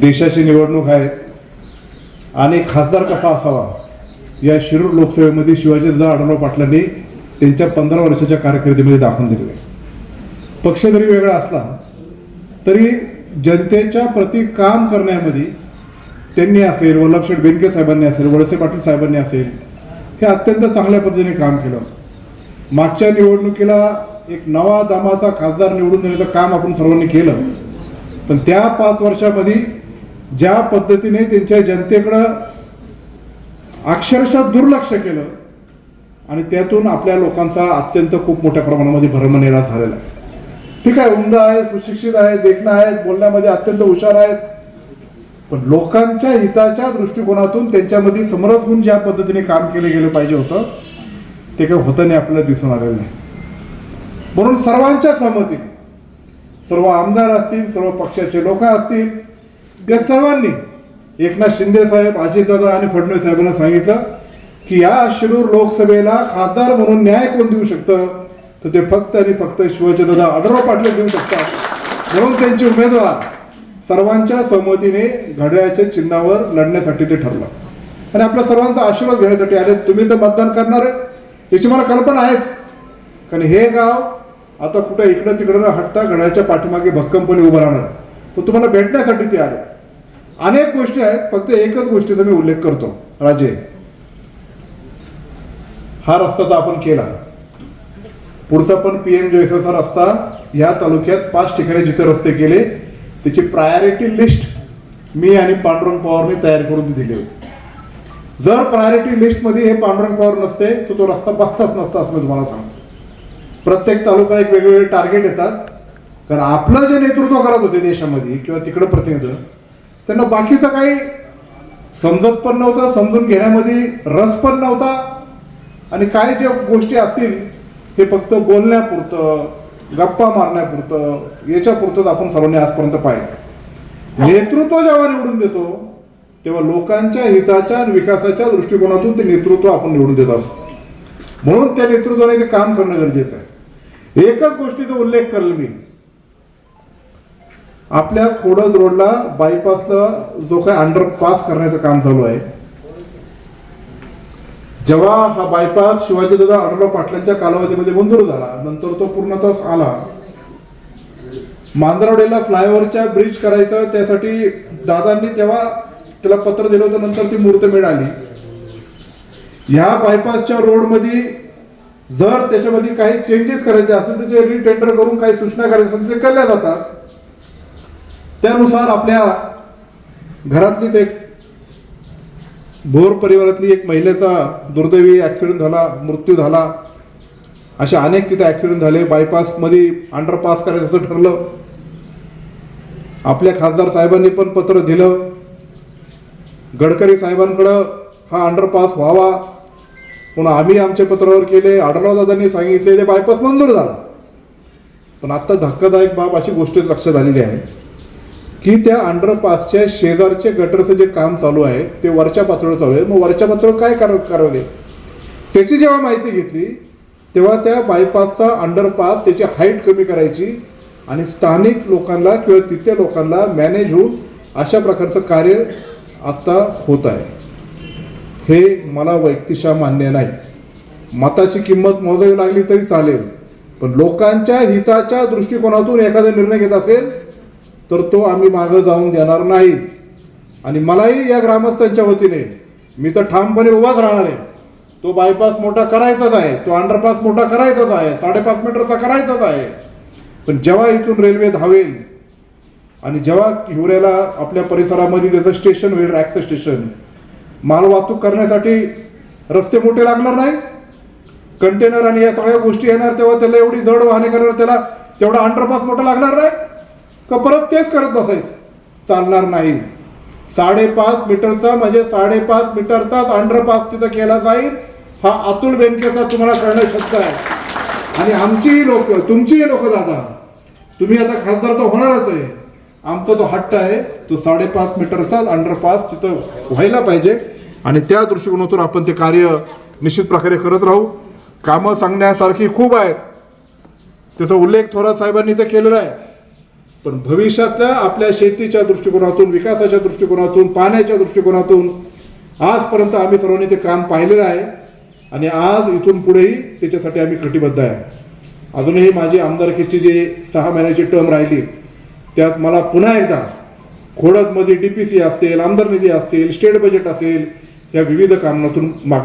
देशाची निवडणूक आहे. आणि खासदार कसा असावा? या शिरूर लोकसभेमध्ये शिवाजीदादा आढळराव पाटलांनी त्यांच्या पंधरा वर्षाच्या कारकिर्दीमध्ये दाखवून दिलेलं. आहे पक्ष जरी वेगळा असला तरी जनतेच्या प्रति काम करण्यामध्ये त्यांनी असेल वल्लभशेठ बेनके साहेबांनी असेल वळसे पाटील साहेबांनी असेल हे अत्यंत चांगल्या पद्धतीने काम केलं. मागच्या निवडणुकीला एक नवा दामाचा खासदार निवडून देण्याचं काम आपण सर्वांनी केलं. पण त्या पाच वर्षामध्ये ज्या पद्धतीने त्यांच्या जनतेकडं अक्षरशः दुर्लक्ष केलं आणि त्यातून आपल्या लोकांचा अत्यंत खूप मोठ्या प्रमाणामध्ये भरमनेला झालेला आहे. ठीक आहे उमदा आहे सुशिक्षित आहे देखणं आहेत बोलण्यामध्ये अत्यंत हुशार आहेत. पण लोकांच्या हिताच्या दृष्टिकोनातून त्यांच्यामध्ये समरस गुण ज्या पद्धतीने काम केलं गेलं पाहिजे होतं ते काही होतं नाही आपल्याला दिसून आलेलं नाही. म्हणून सर्वांच्या सहमतीने सर्व आमदार असतील सर्व पक्षाचे लोक असतील या सर्वांनी एकनाथ शिंदे साहेब अजितदादा आणि फडणवीस साहेबांना सांगितलं की या शिरूर लोकसभेला खासदार म्हणून न्याय कोण देऊ शकतं? तर ते फक्त आणि फक्त शिवाजीदादा आढळराव पाटील देऊ शकतात. म्हणून त्यांचे उमेदवार सर्वांच्या सहमतीने घड्याळ्याच्या चिन्हावर लढण्यासाठी ते ठरलं. आणि आपल्या सर्वांचा आशीर्वाद घेण्यासाठी आले. तुम्ही तर मतदान करणार आहे. याची मला कल्पना आहेच. कारण हे गाव आता कुठं इकडं तिकडं न हटता घड्याच्या पाठीमागे भक्कमपणे उभं राहणार. पण तुम्हाला भेटण्यासाठी ते आले. अनेक गोष्टी आहेत फक्त एकच गोष्टीचा मी उल्लेख करतो. राजे हा रस्ता तर आपण केला. पुढचा पण पी एम जयसाचा रस्ता या तालुक्यात पाच ठिकाणी जिथे रस्ते केले त्याची प्रायोरिटी लिस्ट मी आणि पांडुरंग पवारने तयार करून दिली होती. जर प्रायोरिटी लिस्टमध्ये हे पांडुरंग पवार नसते तर तो रस्ता बसताच नसता असं मी तुम्हाला सांगतो. प्रत्येक तालुका एक वेगवेगळे टार्गेट येतात. कारण आपलं जे नेतृत्व करत होते देशामध्ये किंवा तिकडं प्रतिनिधित्व त्यांना बाकीचं काही समजत पण नव्हतं समजून घेण्यामध्ये रस पण नव्हता. आणि काय ज्या गोष्टी असतील हे फक्त बोलण्यापुरतं गप्पा मारण्यापुरतं याच्यापुरतंच आपण सर्वांनी आजपर्यंत पाहिलं. नेतृत्व जेव्हा निवडून देतो तेव्हा लोकांच्या हिताच्या आणि विकासाच्या दृष्टिकोनातून ते नेतृत्व आपण निवडून देत असतो. म्हणून त्या नेतृत्वाने ते काम करणं गरजेचं आहे. एकच गोष्टीचा उल्लेख करेल मी. आपल्या खोडद रोडला बायपासला जो काही अंडरपास करण्याचं काम चालू आहे. जेव्हा हा बायपास शिवाजीदादा आढळराव पाटलांच्या कालावधीमध्ये मंजूर झाला नंतर तो पूर्णतः आला. मांजरावडेला फ्लायओव्हरच्या ब्रिज करायचं त्यासाठी दादांनी तेव्हा त्याला पत्र दिलं होतं नंतर ती मूर्त मिळाली. ह्या बायपासच्या रोडमध्ये जर त्याच्यामध्ये काही चेंजेस करायचे असेल त्याचे रिटेंडर करून काही सूचना करायच्या असेल ते केल्या जातात. त्यानुसार आपल्या घरातलीच एक भोर परिवारातली एक महिलेचा दुर्दैवी ॲक्सिडेंट झाला मृत्यू झाला. असे अनेक तिथे ॲक्सिडेंट झाले. बायपासमध्ये अंडरपास करायचं असं ठरलं. आपल्या खासदार साहेबांनी पण पत्र दिलं. गडकरी साहेबांकडं हा अंडरपास व्हावा. पुन्हा आम्ही आमच्या पत्रावर केले. आढळराव दादांनी सांगितले ते बायपास मंजूर झाला. पण आत्ता धक्कादायक बाब अशी गोष्ट लक्षात आलेली आहे. की त्या अंडरपासच्या शेजारचे गटरचं जे काम चालू आहे ते वरच्या पातळीवर चालू आहे. मग वरच्या पातळीवर काय कर करावे त्याची जेव्हा माहिती घेतली तेव्हा त्या बायपासचा अंडरपास त्याची हाईट कमी करायची आणि स्थानिक लोकांना किंवा तिथल्या लोकांना मॅनेज होऊन अशा प्रकारचं कार्य आत्ता होत आहे. हे मला वैयक्तिकशा मान्य नाही. मताची किंमत मोजावी लागली तरी चालेल. पण लोकांच्या हिताच्या दृष्टिकोनातून एखादा निर्णय घेत असेल तर तो आम्ही मागं जाऊन देणार नाही. आणि मलाही या ग्रामस्थांच्या वतीने मी तर ठामपणे उभाच राहणार आहे. तो बायपास मोठा करायचाच आहे तो अंडरपास मोठा करायचाच आहे साडेपाच मीटरचा करायचाच आहे. पण जेव्हा इथून रेल्वे धावेल आणि जेव्हा हिवऱ्याला आपल्या परिसरामध्ये त्याचं स्टेशन होईल रॅक्सं स्टेशन माल वाहतूक करण्यासाठी रस्ते मोठे लागणार नाही. कंटेनर आणि या सगळ्या गोष्टी येणार तेव्हा त्याला एवढी जड वाहने करणार त्याला तेवढा अंडरपास मोठा लागणार नाही. का परत तेच करत बसायचं? चालणार नाही. साडेपाच मीटरचा म्हणजे साडेपाच मीटरचाच अंडरपास तिथं केला जाईल. हा अतुल बेनकेचा तुम्हाला कळणं शक्य आहे. आणि आमचीही लोक तुमचीही लोक दादा तुम्ही आता खासदार तर होणारच आहे. आमचा तो हट्ट आहे तो साडेपाच मीटरचाच अंडरपास तिथं व्हायला पाहिजे. आणि त्या दृष्टिकोनातून आपण ते कार्य निश्चित प्रकारे करत राहू. कामं सांगण्यासारखी खूप आहेत. त्याचा उल्लेख थोरात साहेबांनी तर केलेला आहे. पण भविष्यातल्या आपल्या शेतीच्या दृष्टिकोनातून विकासाच्या दृष्टिकोनातून पाण्याच्या दृष्टिकोनातून आजपर्यंत आम्ही सर्वांनी ते काम पाहिलेलं आहे आणि आज इथून पुढेही त्याच्यासाठी आम्ही कटिबद्ध आहे. अजूनही माझी आमदारकीची जी सहा महिन्याची टर्म राहिली त्यात मला पुन्हा एकदा खोडदमध्ये डी पी सी असतील आमदार निधी असतील स्टेट बजेट असेल या विविध कामातून माग